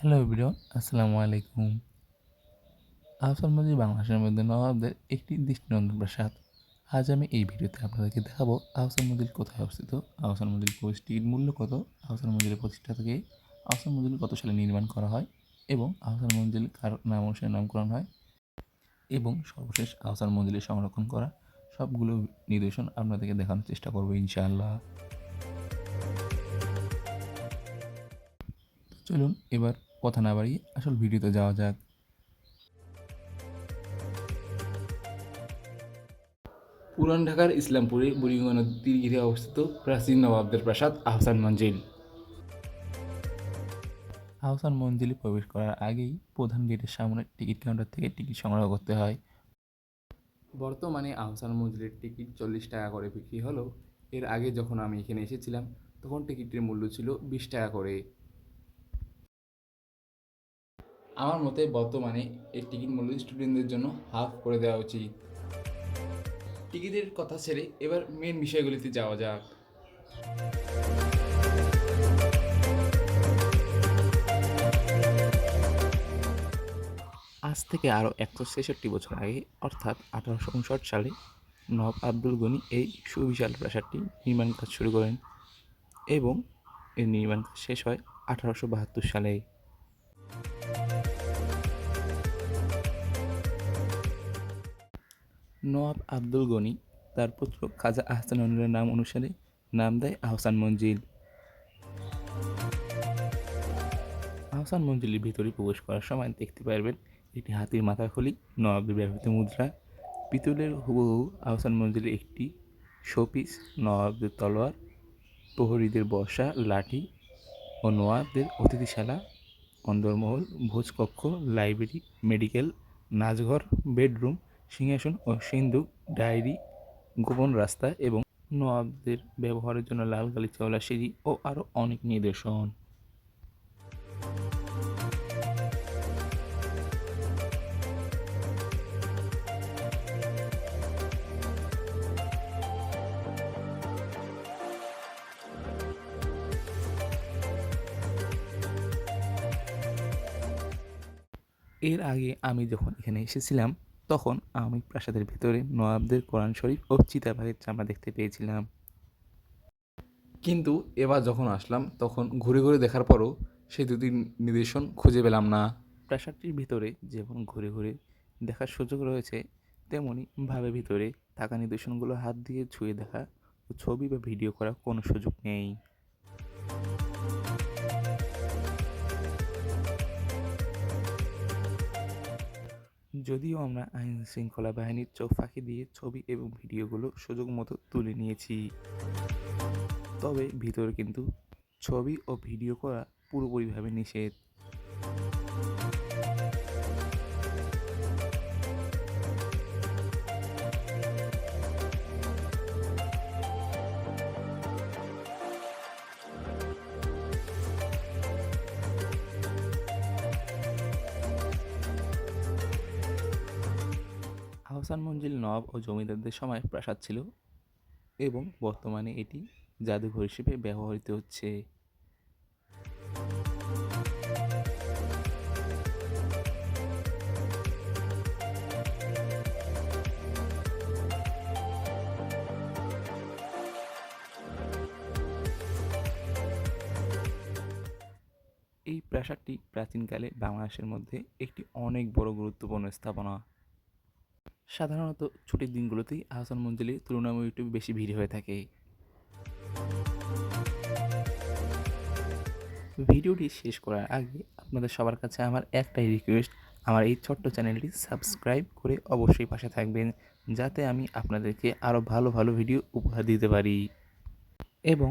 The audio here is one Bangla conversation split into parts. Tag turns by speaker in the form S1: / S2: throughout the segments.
S1: হ্যালো এভরিওয়ান আসসালামু আলাইকুম। আহসান মজিদ বাংলাদেশের মধ্যে নবাবদের একটি দৃষ্টিনন্দন প্রাসাদ। আজ আমি এই ভিডিওতে আপনাদেরকে দেখাবো আহসান মজিদ কোথায় অবস্থিত আহসান মজিদ কোচটির মূল্য কত আহসান মজিদের প্রতিষ্ঠা থেকে আহসান মজিদ কত সালে নির্মাণ করা হয় এবং আহসান মঞ্জিল কার নাম অনুসারে নামকরণ হয় এবং সর্বশেষ আহসান মঞ্জিলের সংরক্ষণ করা সবগুলো নিদর্শন আপনাদেরকে দেখানোর চেষ্টা করব ইনশাআল্লাহ। চলুন এবার কথা না বাড়িয়ে আসল ভিডিওতে যাওয়া যাক। পুরান ঢাকার ইসলামপুরে বুড়িগঙ্গা নদীর ঘিরে অবস্থিত প্রাচীন নবাবদের প্রাসাদ আহসান মঞ্জিল। আহসান মঞ্জিলে প্রবেশ করার আগেই প্রধান গেটের সামনে টিকিট কাউন্টার থেকে টিকিট সংগ্রহ করতে হয়। বর্তমানে আহসান মঞ্জিলের টিকিট চল্লিশ টাকা করে বিক্রি হলো। এর আগে যখন আমি এখানে এসেছিলাম তখন টিকিটের মূল্য ছিল বিশ টাকা করে। আমার মতে বর্তমানে এই টিকিট মূল্য স্টুডেন্টদের জন্য হাফ করে দেওয়া উচিত। টিকিটের কথা ছেড়ে এবার মেন বিষয়গুলিতে যাওয়া যাক। আজ থেকে আরও একশো ছেষট্টি বছর আগে, অর্থাৎ আঠারোশো উনষাট সালে নবাব আব্দুল গনি এই সুবিশাল প্রাসাদটি নির্মাণ কাজ শুরু করেন এবং এর নির্মাণ কাজ শেষ হয় আঠারোশো বাহাত্তর সালে। নওয়াব আব্দুল গনি, তার পুত্র খাজা আহসান উল্লাহর নাম অনুসারে নাম দেয় আহসান মঞ্জিল। আহসান মঞ্জিলের ভিতরে প্রবেশ করার সময় দেখতে পারবেন একটি হাতির মাথা খুলি নবাবের ব্যবহৃত মুদ্রা। পিতলের হুবহু আহসান মঞ্জিলের একটি শোপিস নবাবদের তলোয়ার, প্রহরীদের বর্ষা, লাঠি ও নওয়াবদের অতিথিশালা, অন্দরমহল, ভোজকক্ষ, লাইব্রেরি, মেডিকেল, নাচঘর, বেডরুম সিংহাসন ও সিন্ধুক ডায়েরি, গোপন রাস্তা এবং নওয়াবদের ব্যবহারের জন্য লাল গালিচাওয়ালা সিঁড়ি ও আরও অনেক নিদর্শন। এর আগে আমি যখন এখানে এসেছিলাম তখন আমি প্রাসাদের ভিতরে নবাবদের কোরআন শরীফ ও চিতাবাঘের চামড়া দেখতে পেয়েছিলাম। কিন্তু এবার যখন আসলাম, তখন ঘুরে ঘুরে দেখার পরও সেই দুটি নিদর্শন খুঁজে পেলাম না। প্রাসাদটির ভিতরে যেমন ঘুরে ঘুরে দেখার সুযোগ রয়েছে তেমনই ভাবে ভিতরে থাকা নিদর্শনগুলো হাত দিয়ে ছুঁয়ে দেখা ছবি বা ভিডিও করার কোনো সুযোগ নেই। যদিও আমরা আইন শৃঙ্খলা বাহিনীর চোখ ফাঁকি দিয়ে ছবি এবং ভিডিওগুলো সুযোগ মতো তুলে নিয়েছি। তবে ভিতরে কিন্তু ছবি ও ভিডিও করা পুরোপুরিভাবে নিষেধ। আহসান মঞ্জিল নবাব ও জমিদারদের সময় প্রাসাদ ছিল এবং বর্তমানে এটি জাদুঘর হিসেবে ব্যবহৃত হচ্ছে। এই প্রাসাদটি প্রাচীনকালে বাংলাদেশের মধ্যে একটি অনেক বড় গুরুত্বপূর্ণ স্থাপনা। সাধারণত ছুটির দিনগুলোতেই আহসান মঞ্জিলে তুলনামূলক একটু বেশি ভিড় হয়ে থাকে। ভিডিওটি শেষ করার আগে আপনাদের সবার কাছে আমার একটাই রিকোয়েস্ট আমার এই ছোট্ট চ্যানেলটি সাবস্ক্রাইব করে অবশ্যই পাশে থাকবেন, যাতে আমি আপনাদেরকে আরও ভালো ভালো ভিডিও উপহার দিতে পারি। এবং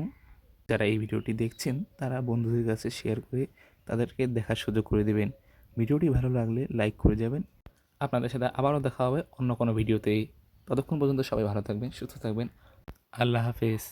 S1: যারা এই ভিডিওটি দেখছেন, তারা বন্ধুদের কাছে শেয়ার করে তাদেরকে দেখার সুযোগ করে দেবেন। ভিডিওটি ভালো লাগলে লাইক করে যাবেন আপনাদের সাথে আবারও দেখা হবে অন্য কোনো ভিডিওতেই। ততক্ষণ পর্যন্ত সবাই ভালো থাকবেন, সুস্থ থাকবেন। আল্লাহ হাফেজ।